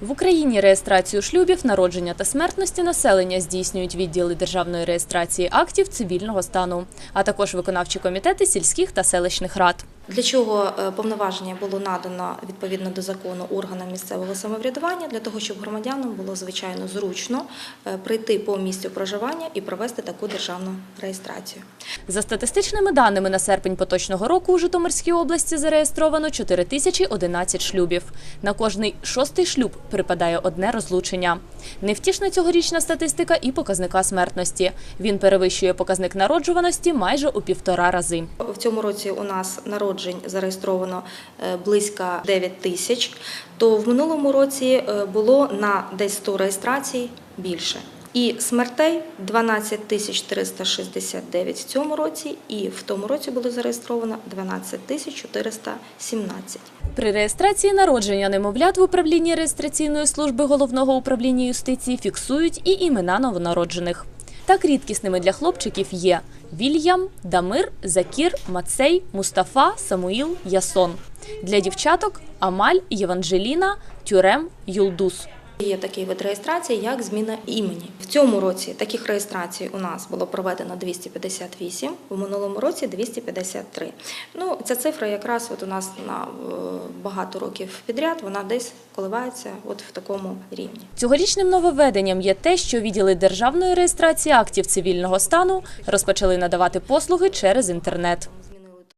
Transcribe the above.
В Україні реєстрацію шлюбів, народження та смертності населення здійснюють відділи державної реєстрації актів цивільного стану, а також виконавчі комітети сільських та селищних рад. Для чого е, повноваження було надано відповідно до закону органам місцевого самоврядування для того, щоб громадянам було звичайно зручно е, прийти по місцю проживання і провести таку державну реєстрацію. За статистичними даними на серпень поточного року у Житомирській області зареєстровано 4011 шлюбів. На кожний шостий шлюб припадає одне розлучення. Невтішна цьогорічна статистика і показника смертності. Він перевищує показник народжуваності майже у півтора рази. В цьому році у нас народжень зареєстровано е, близько 9 тисяч, то в минулому році е, було на десь 100 реєстрацій більше. І смертей 12 тисяч 369 в цьому році, і в тому році було зареєстровано 12 тисяч 417. При реєстрації народження немовлят в управлінні реєстраційної служби головного управління юстиції фіксують і імена новонароджених. Так рідкісними для хлопчиків є Вільям, Дамир, Закір, Мацей, Мустафа, Самуїл, Ясон. Для дівчаток Амаль, Єванжеліна, Тюрем, Юлдус. Є такий вид реєстрації, як зміна імені. В цьому році таких реєстрацій у нас було проведено 258, в минулому році 253. Ну, ця цифра якраз от у нас на е, багато років підряд, вона десь коливається от в такому рівні. Цьогорічним нововведенням є те, що відділи державної реєстрації актів цивільного стану розпочали надавати послуги через інтернет.